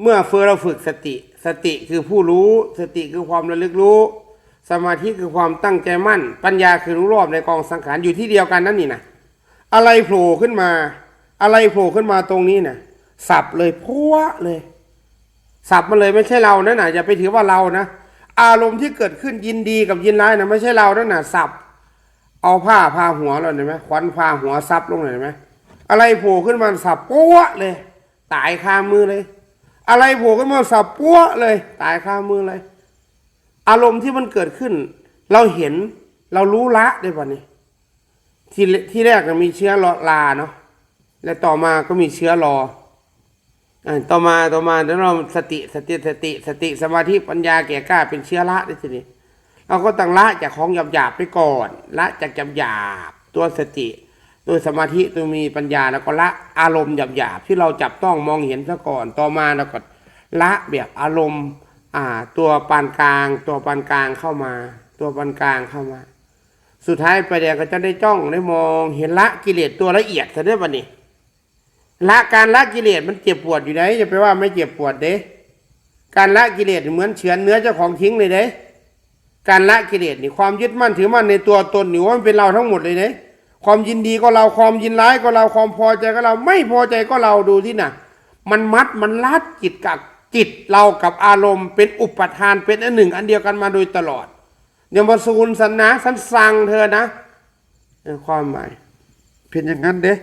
เมื่อเฟอเราฝึกสติ สติคือผู้รู้ สติคือความระลึกรู้ สมาธิคือความตั้งใจมั่น ปัญญาคือรู้รอบในกองสังขารอยู่ที่เดียวกันนั่นนี่นะอะไรโผล่ขึ้นมา อะไรโผล่ขึ้นมาตรงนี้นะสับเลยพัวเลยสับมันเลยไม่ใช่เรานั่นน่ะอย่าไปถือว่าเรานะอารมณ์ที่เกิดขึ้นยินดีกับยินร้ายนะไม่ใช่เรานั่นน่ะสับเอาผ้าพาหัวเราเห็นไหมขวัญพาหัวซับลงเลยเห็นไหมอะไรโผล่ขึ้นมาสับปั้วเลย ตายคามือเลย อะไรโผล่ขึ้นมาสับปั้วเลย ตายคามือเลย อารมณ์ที่มันเกิดขึ้น เราเห็นเรารู้ละได้ป่ะนี่ที่ที่แรกก็มีเชื้อรอลาเนาะและต่อมาก็มีเชื้อรออ่าต่อมาต่อมาแล้วเราสติสติสติ สติสมาธิปัญญาแก่กล้าเป็นเชื้อละได้ทีนี้เราก็ต้องละจากของหยาบหยาบไปก่อน ละจากหยาบหยาบตัวสติ ตัวสมาธิตัวมีปัญญาแล้วก็ละอารมณ์หยาบหยาบๆที่เราจับต้องมองเห็นซะก่อนต่อมาเราก็ละแบบอารมณ์อ่าตัวปานกลาง ตัวปานกลางเข้ามา ตัวปานกลางเข้ามา สุดท้ายไปแดงก็จะได้จ้องได้มองเห็นละกิเลสตัวละเอียดซะด้วยวันนี้ละการละกิเลสมันเจ็บปวดอยู่ไหนจะไปว่าไม่เจ็บปวดเด้การละกิเลสเหมือนเฉือนเนื้อเจ้าของทิ้งเลยเด้การละกิเลสนี่ความยึดมั่นถือมั่นในตัวตนนี่ว่ามันเป็นเราทั้งหมดเลยเนี่ย ความยินดีก็เราความยินร้ายก็เราความพอใจก็เราไม่พอใจก็เราดูที่น่ะ มันมัดมันลัดจิตกับจิตเรากับอารมณ์เป็นอุปทานเป็นอันหนึ่ง อันเดียวกันมาโดยตลอดเดี๋ยวมาสูนสันนะสันสั่งเธอนะความหมายเป็นอย่างนั้นเด้